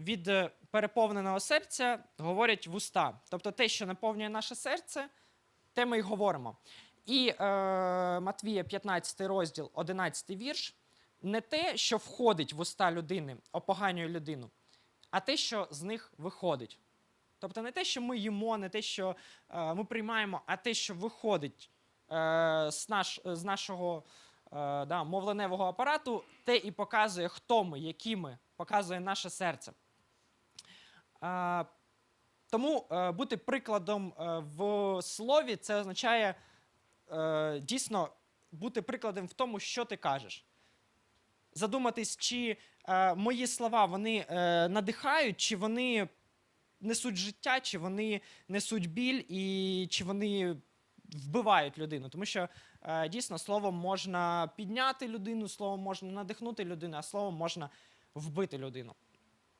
від е, переповненого серця говорять вуста. Тобто те, що наповнює наше серце, те ми й говоримо. І е, Матвія, 15 розділ, 11 вірш. Не те, що входить в уста людини, опоганює людину, а те, що з них виходить. Тобто не те, що ми їмо, не те, що е, ми приймаємо, а те, що виходить е, з, наш, з нашого е, да, мовленевого апарату, те і показує, хто ми, які ми, показує наше серце. Тому е, бути прикладом е, в слові це означає е, дійсно бути прикладом в тому, що ти кажеш. Задуматись, чи мої слова вони надихають, чи вони несуть життя, чи вони несуть біль, і чи вони вбивають людину. Тому що е, дійсно словом можна підняти людину, словом можна надихнути людину, а словом можна вбити людину.